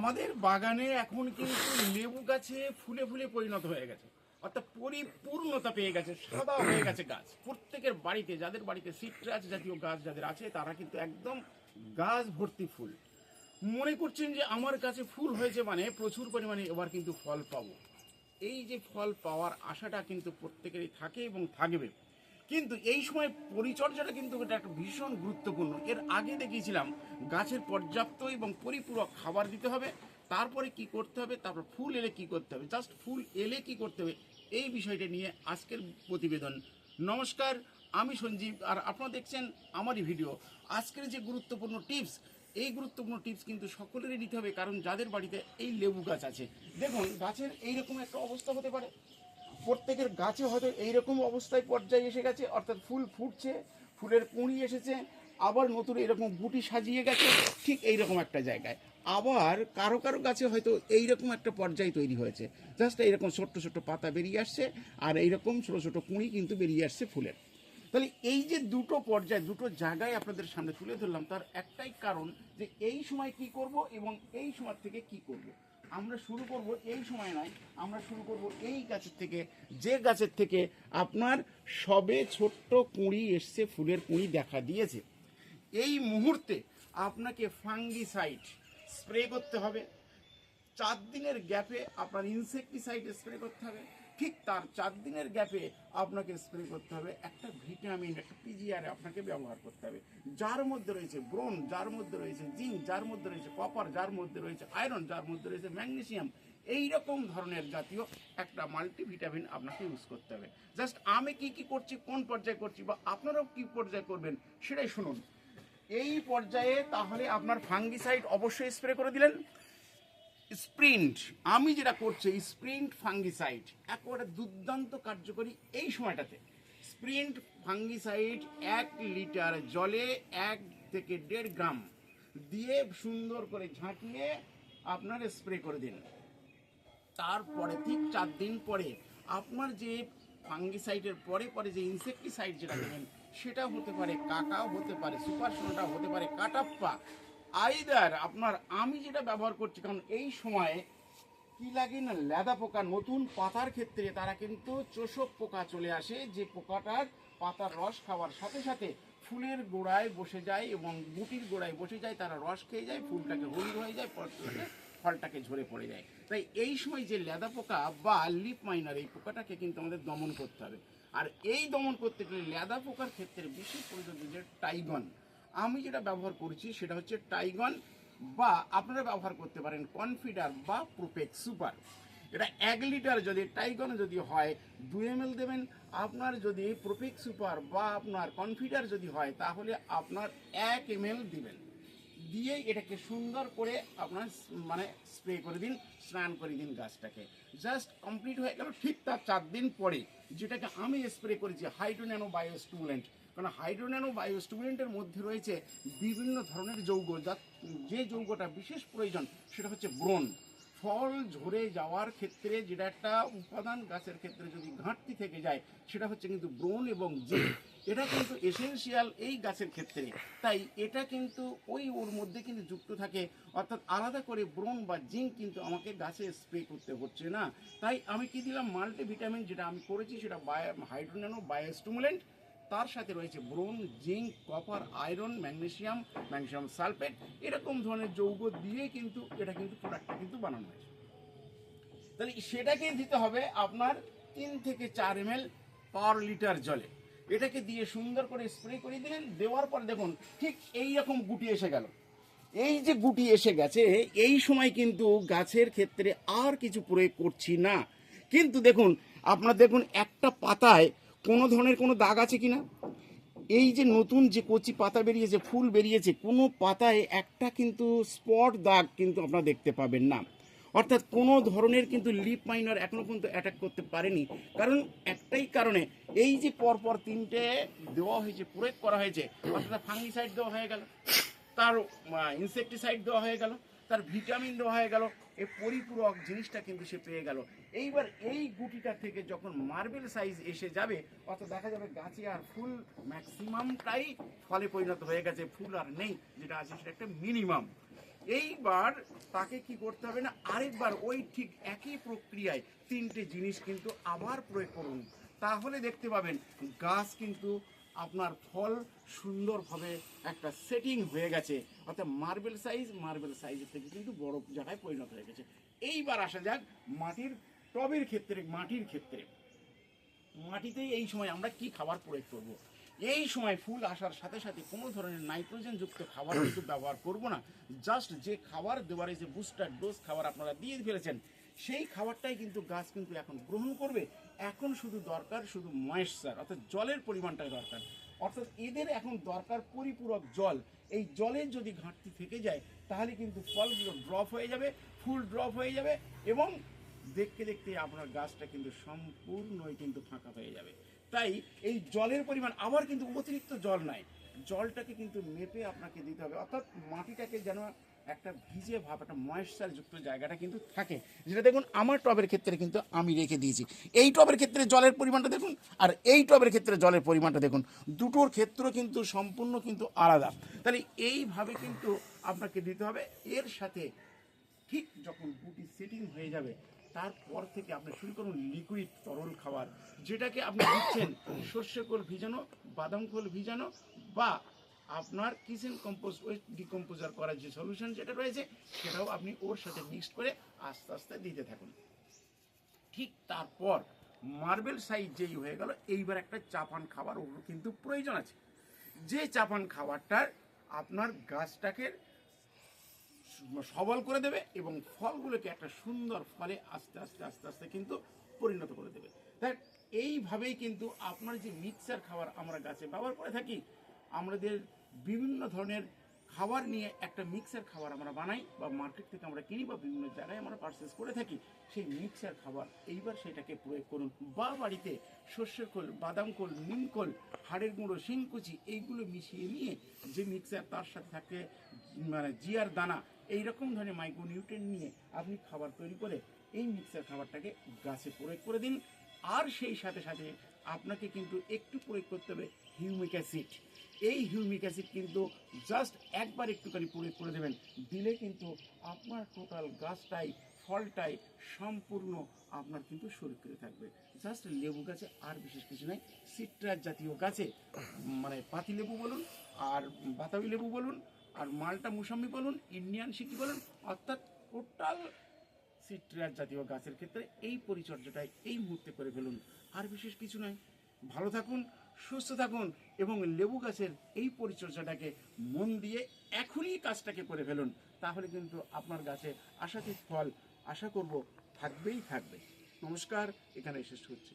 আমাদের বাগানে এখন কিন্তু লেবু গাছে ফুলে ফুলে পরিণত হয়ে গেছে। অর্থাৎ পরিপূর্ণতা পেয়ে গেছে, সাদা হয়ে গেছে গাছ। প্রত্যেকের বাড়িতে, যাদের বাড়িতে সিট্রাস জাতীয় গাছ যাদের আছে, তারা কিন্তু একদম গাছ ভর্তি ফুল। মনে করছেন যে আমার কাছে ফুল হয়েছে মানে প্রচুর পরিমাণে এবার কিন্তু ফল পাবো। এই যে ফল পাওয়ার আশাটা কিন্তু প্রত্যেকেরই থাকে এবং থাকবে কিন্তু এই সময় পরিচর্যাটা কিন্তু এটা একটা ভীষণ গুরুত্বপূর্ণ। এর আগে দেখিয়েছিলাম, গাছের পর্যাপ্ত এবং পরিপূরক খাবার দিতে হবে, তারপরে কি করতে হবে, তারপর ফুল এলে কি করতে হবে জাস্ট ফুল এলে কি করতে হবে, এই বিষয়টা নিয়ে আজকের প্রতিবেদন। নমস্কার, আমি সঞ্জীব, আর আপনারা দেখছেন আমারই ভিডিও। আজকের যে গুরুত্বপূর্ণ টিপস, এই গুরুত্বপূর্ণ টিপস কিন্তু সকলেরই নিতে হবে, কারণ যাদের বাড়িতে এই লেবু গাছ আছে। দেখুন, গাছের এইরকম একটা অবস্থা হতে পারে। প্রত্যেকের গাছে হয়তো এইরকম অবস্থায় পর্যায়ে এসে গেছে, অর্থাৎ ফুল ফুটছে, ফুলের কুঁড়ি এসেছে, আবার নতুন এরকম গুটি সাজিয়ে গেছে, ঠিক এইরকম একটা জায়গায়। আবার কারও কারও গাছে হয়তো এইরকম একটা পর্যায় তৈরি হয়েছে। জাস্ট এইরকম ছোট্ট ছোট্ট পাতা বেরিয়ে আসছে, আর এইরকম ছোটো ছোটো কুঁড়ি কিন্তু বেরিয়ে আসছে ফুলের। তাহলে এই যে দুটো পর্যায়, দুটো জায়গায় আপনাদের সামনে তুলে ধরলাম, তার একটাই কারণ যে এই সময় কি করব এবং এই সময় থেকে কি করব। আমরা শুরু করব এই সময় নয়, আমরা শুরু করব এই গাছের থেকে, যে গাছের থেকে আপনার সবে ছোট্ট কুঁড়ি এসছে, ফুলের কুঁড়ি দেখা দিয়েছে। এই মুহূর্তে আপনাকে ফাঙ্গিসাইড স্প্রে করতে হবে। চার দিনের গ্যাপে আপনার ইনসেকটিসাইড স্প্রে করতে হবে। ঠিক তার চার দিনের গ্যাপে আপনাকে স্প্রে করতে হবে। একটা ভিটামিন একটা পিজিআর আপনাকে ব্যবহার করতে হবে। যার মধ্যে রয়েছে ব্রোন যার মধ্যে রয়েছে জিঙ্ক, যার মধ্যে রয়েছে কপার যার মধ্যে রয়েছে আয়রন যার মধ্যে রয়েছে ম্যাগনেসিয়াম এই রকম ধরনের জাতীয় একটা মাল্টিভিটামিন আপনাকে ইউজ করতে হবে। জাস্ট আমি কি কি করছি, কোন পর্যায়ে করছি বা আপনারাও কি পর্যায়ে করবেন সেটাই শুনুন। এই পর্যায়ে তাহলে আপনার ফাঙ্গিসাইড অবশ্যই স্প্রে করে দিলেন। স্প্রিন্ট, আমি যেটা করছি স্প্রিন্ট ফাঙ্গিসাইড, একেবারে দুর্দান্ত কার্যকরী এই সময়টাতে। স্প্রিন্ট ফাঙ্গিসাইড এক লিটার জলে এক থেকে দেড় গ্রাম দিয়ে সুন্দর করে ঝাঁকিয়ে আপনার স্প্রে করে দিন। তারপরে ঠিক চার দিন পরে আপনার যে ফাঙ্গিসাইডের পরে পরে যে ইনসেকটিসাইড যেটা দেবেন সেটা হতে পারে কাকাও হতে পারে সুপার সোনাটা হতে পারে, কাটাপ্পা আইদার, আপনার আমি যেটা ব্যবহার করছি, কারণ এই সময়ে কি লাগে না, লেদা পোকা নতুন পাতার ক্ষেত্রে তারা কিন্তু চোষক পোকা চলে আসে, যে পোকাটার পাতার রস খাওয়ার সাথে সাথে ফুলের গোড়ায় বসে যায় এবং গুটির গোড়ায় বসে যায়, তারা রস খেয়ে যায়, ফুলটাকে হলুদ হয়ে যায় ফলটাকে ফলটাকে ঝরে পড়ে যায়। তাই এই সময় যে লেদা পোকা বা লিপ মাইনার এই পোকাটাকে কিন্তু আমাদের দমন করতে হবে। আর এই দমন করতে গেলে লেদা পোকার ক্ষেত্রে বিশেষ প্রয়োজন যে টাইগন। আমি যেটা ব্যবহার করছি সেটা হচ্ছে টাইগন বা আপনারা ব্যবহার করতে পারেন কনফিডার বা প্রোপেক্স সুপার এটা এক লিটার যদি টাইগন যদি হয় দু এম দেবেন। আপনার যদি প্রোপেক সুপার বা আপনার কনফিডার যদি হয়, তাহলে আপনার এক এম দিবেন। দিয়ে এটাকে সুন্দর করে আপনার মানে স্প্রে করে দিন, স্নান করে দিন গাছটাকে। জাস্ট কমপ্লিট হয়ে গেল, ঠিক তার চার দিন পরে যেটাকে আমি স্প্রে করেছি হাইড্রোন্যানো বায়ো কারণ হাইড্রোন্যানো বায়ো স্টুডেন্টের মধ্যে রয়েছে বিভিন্ন ধরনের যৌগ, যা যে যৌগটা বিশেষ প্রয়োজন সেটা হচ্ছে ব্রোন ফল ঝরে যাওয়ার ক্ষেত্রে যেটা একটা উপাদান গাছের ক্ষেত্রে যদি ঘাটতি থেকে যায়, সেটা হচ্ছে কিন্তু ব্রোন এবং জিঙ্ক এটা কিন্তু এসেনশিয়াল এই গাছের ক্ষেত্রে। তাই এটা কিন্তু ওই ওর মধ্যে কিন্তু যুক্ত থাকে। অর্থাৎ আলাদা করে ব্রোন বা জিঙ্ক কিন্তু আমাকে গাছে স্প্রে করতে হচ্ছে না। তাই আমি কি দিলাম? মাল্টিভিটামিন যেটা আমি করেছি সেটা বায়ো হাইড্রোনানো বায়োস্টিমুলেন্ট তার সাথে রয়েছে boron, zinc, copper, iron magnesium magnesium sulphate. এরকম ধরনের যৌগ দিয়ে কিন্তু এটা কিন্তু প্রোডাক্টটা কিন্তু বানানো হয়েছে। তাহলে সেটাকে দিতে হবে আপনার তিন থেকে চার এম এল পার লিটার জলে। এটাকে দিয়ে সুন্দর করে স্প্রে করে দিলেন, দেওয়ার পর দেখুন, ঠিক এই রকম গুটি এসে গেল। এই যে গুটি এসে গেছে, এই সময় কিন্তু গাছের ক্ষেত্রে আর কিছু প্রয়োগ করছি না। কিন্তু দেখুন, আপনার দেখুন একটা পাতায় কোনো ধরনের কোনো দাগ আছে কি না এই যে নতুন যে কচি পাতা বেরিয়েছে, ফুল বেরিয়েছে, কোনো পাতায় একটা কিন্তু স্পট দাগ কিন্তু আপনারা দেখতে পাবেন না। অর্থাৎ কোনো ধরনের কিন্তু লিপ মাইনার এখনও পর্যন্ত অ্যাটাক করতে পারেনি। কারণ একটাই কারণে, এই যে পরপর তিনটে দেওয়া হয়েছে, প্রয়োগ করা হয়েছে, অর্থাৎ ফাঙ্গিসাইড দেওয়া হয়ে গেল, তার ইনসেকটিসাইড দেওয়া হয়ে গেল তার ভিটামিন দেওয়া হয়ে গেল এই পরিপূরক জিনিসটা কিন্তু সে পেয়ে গেল। এইবার এই গুটিটা থেকে যখন মার্বেল সাইজ এসে যাবে অত দেখা যাবে গাছে আর ফুল ম্যাক্সিমামটাই ফলে পরিণত হয়ে গেছে, ফুল আর নেই, যেটা আছে সেটা একটা মিনিমাম। এইবার তাকে কি করতে হবে না, আরেকবার ওই ঠিক একই প্রক্রিয়ায় তিনটে জিনিস কিন্তু আবার প্রয়োগ করুন। তাহলে দেখতে পাবেন, গাছ কিন্তু আপনার ফল সুন্দরভাবে একটা সেটিং হয়ে গেছে। অর্থাৎ মার্বেল সাইজ মার্বেল সাইজের থেকে কিন্তু বড় জায়গায় পরিণত হয়ে গেছে। এইবার আসা যাক মাটির, টবের ক্ষেত্রে, মাটির ক্ষেত্রে। মাটিতে এই সময় আমরা কি খাবার প্রয়োগ করব। এই সময় ফুল আসার সাথে সাথে কোনো ধরনের নাইট্রোজেন যুক্ত খাবার কিন্তু ব্যবহার করব না। জাস্ট যে খাবার দেওয়ার যে বুস্টার ডোজ খাবার আপনারা দিয়ে ফেলেছেন সেই খাবারটাই কিন্তু গাছ কিন্তু এখন গ্রহণ করবে। এখন শুধু দরকার শুধু ময়েশ্চার অর্থাৎ জলের পরিমাণটাই দরকার। অর্থাৎ এদের এখন দরকার পরিপূরক জল। এই জলের যদি ঘাটতি থেকে যায়, তাহলে কিন্তু ফলগুলো ড্রপ হয়ে যাবে, ফুল ড্রপ হয়ে যাবে এবং দেখতে দেখতে আপনার গাছটা কিন্তু সম্পূর্ণই কিন্তু ফাঁকা হয়ে যাবে। তাই এই জলের পরিমাণ আবার কিন্তু অতিরিক্ত জল নাই। জলটাকে কিন্তু মেপে আপনাকে দিতে হবে। অর্থাৎ মাটিটাকে যেন একটা ভিজে ভাব, একটা ময়েশ্চার যুক্ত জায়গাটা কিন্তু থাকে। যেটা দেখুন, আমার টবের ক্ষেত্রে কিন্তু আমি রেখে দিয়েছি। এই টবের ক্ষেত্রে জলের পরিমাণটা দেখুন, আর এই টবের ক্ষেত্রে জলের পরিমাণটা দেখুন। দুটোর ক্ষেত্র কিন্তু সম্পূর্ণ কিন্তু আলাদা। তাহলে এইভাবে কিন্তু আপনাকে দিতে হবে। এর সাথে ঠিক যখন গুটি সেটিং হয়ে যাবে, তারপর থেকে আপনি শুরু করুন লিকুইড তরল খাবার। যেটাকে আপনি দিচ্ছেন সর্ষে খোল ভিজানো, বাদাম খোল ভিজানো, বা আপনার কিচেন কম্পোজ ওয়েস্ট ডিকম্পোজার করার যে সলিউশন যেটা রয়েছে, সেটাও আপনি ওর সাথে মিক্সড করে আস্তে আস্তে দিতে থাকুন। ঠিক তারপর মার্বেল সাইজ যেই হয়ে গেল, এইবার একটা চাপান খাবার ওর কিন্তু প্রয়োজন আছে। যে চাপান খাবারটার আপনার গাছটাকে সবল করে দেবে এবং ফলগুলোকে একটা সুন্দর ফলে আস্তে আস্তে আস্তে আস্তে কিন্তু পরিণত করে দেবে। দেখ, এইভাবেই কিন্তু আপনার যে মিক্সার খাবার আমরা গাছে ব্যবহার করে থাকি, আমাদের বিভিন্ন ধরনের খাবার নিয়ে একটা মিক্সার খাবার আমরা বানাই বা মার্কেট থেকে আমরা কিনি বা বিভিন্ন জায়গায় আমরা পারচেস করে থাকি, সেই মিক্সার খাবার এইবার সেটাকে প্রয়োগ করুন। বা বাড়িতে সর্ষের খোল, বাদাম খোল, নিম খোল, হাড়ের গুঁড়ো শিংকুচি এইগুলো মিশিয়ে নিয়ে যে মিক্সার তার সাথে থাকে মানে জিয়ার দানা এই রকম ধরনের মাইক্রোনিউট্রেন নিয়ে আপনি খাবার তৈরি করে এই মিক্সার খাবারটাকে গাছে প্রয়োগ করে দিন। আর সেই সাথে সাথে আপনাকে কিন্তু একটু প্রয়োগ করতে হবে হিউমিক অ্যাসিড। এই হিউমিক অ্যাসিড কিন্তু জাস্ট একবার একটুখানি প্রয়োগ করে দেবেন। দিলে কিন্তু আপনার টোটাল গাছটাই, ফলটাই সম্পূর্ণ আপনার কিন্তু সুরক্ষিত থাকবে। জাস্ট লেবু গাছে আর বিশেষ কিছু নাই সিট্রাস জাতীয় গাছে মানে পাতি লেবু বলুন, আর বাতাবি লেবু বলুন, আর মালটা মুসাম্বি বলুন, ইন্ডিয়ান সিকি বলুন, অর্থাৎ টোটাল সিট্রাস জাতীয় গাছের ক্ষেত্রে এই পরিচর্যাটাই এই মুহূর্তে করে ফেলুন। আর বিশেষ কিছু নয়। ভালো থাকুন, সুস্থ থাকুন এবং লেবু গাছের এই পরিচর্যাটাকে মন দিয়ে এখনই কাজটাকে করে ফেলুন। তাহলে কিন্তু আপনার গাছে আশাতীত ফল আশা করব থাকবেই থাকবে। নমস্কার এখানে শেষ হচ্ছে